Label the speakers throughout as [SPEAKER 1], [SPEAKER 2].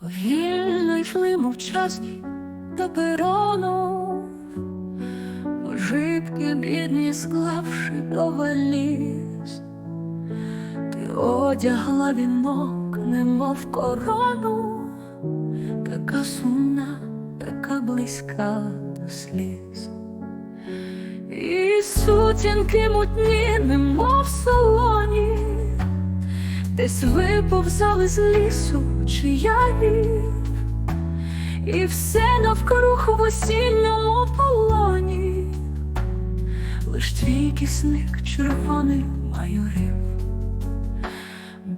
[SPEAKER 1] Повільно йшли мовчазні до перону, Ожитки бідні склавши до валіз, ти одягла вінок, немов корону, така сумна, така близька до сліз. І сутінки мутні, немов в салоні, Десь виповзали з лісу чия вів, і все навкруг в осінньому полоні, лиш твій кисник червоний майорів,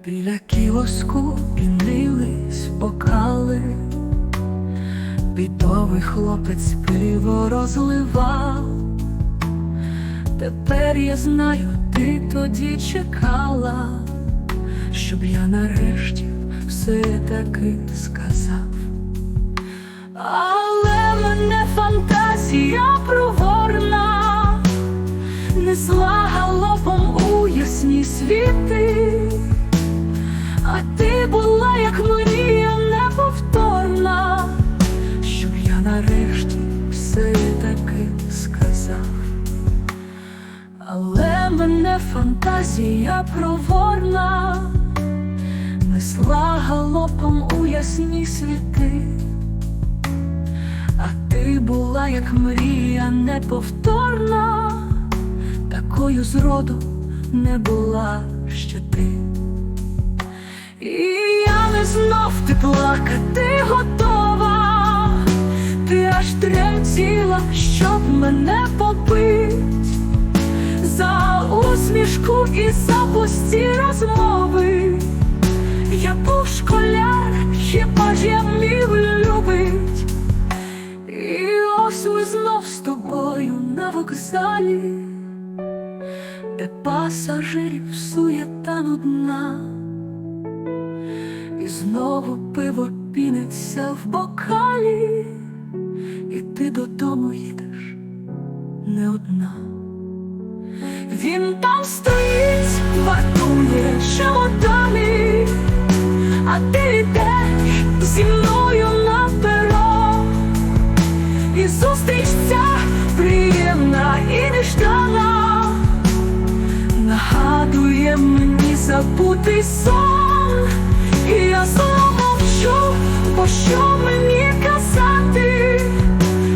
[SPEAKER 1] біля кіоску пінились бокали, бідовий хлопець пиво розливав. Тепер я знаю, ти тоді чекала щоб я нарешті все таки сказав. Але мене фантазія проворна, несла галопом у ясні світи, а ти була, як мрія неповторна, щоб я нарешті все таки сказав. Але мене фантазія проворна, несла галопом у ясні світи, а ти була, як мрія неповторна, такою зроду не була ще ти. І я не знов ти плакати готова, ти аж тремтіла, щоб мене побить за усмішку і за пусті розмови. Я був школяр, хіба ж я міг любить. І ось ми знов з тобою на вокзалі, де пасажирів суєта нудна, і знову пиво піниться в бокалі, і ти додому їдеш не одна. Він там стоїть, вартує чемодани, а ти йдеш зі мною на перо, і зустріч ця приємна і неждана, нагадує мені забутий сон, і я знову мовчу, бо що мені казати,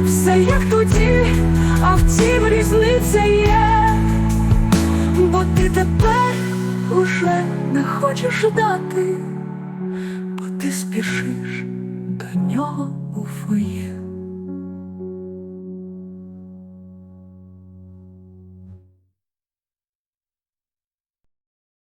[SPEAKER 1] все як тоді, а втім різниця є. Бо ти тепер уже не хочеш ждати, ти спішиш до нього у фоє.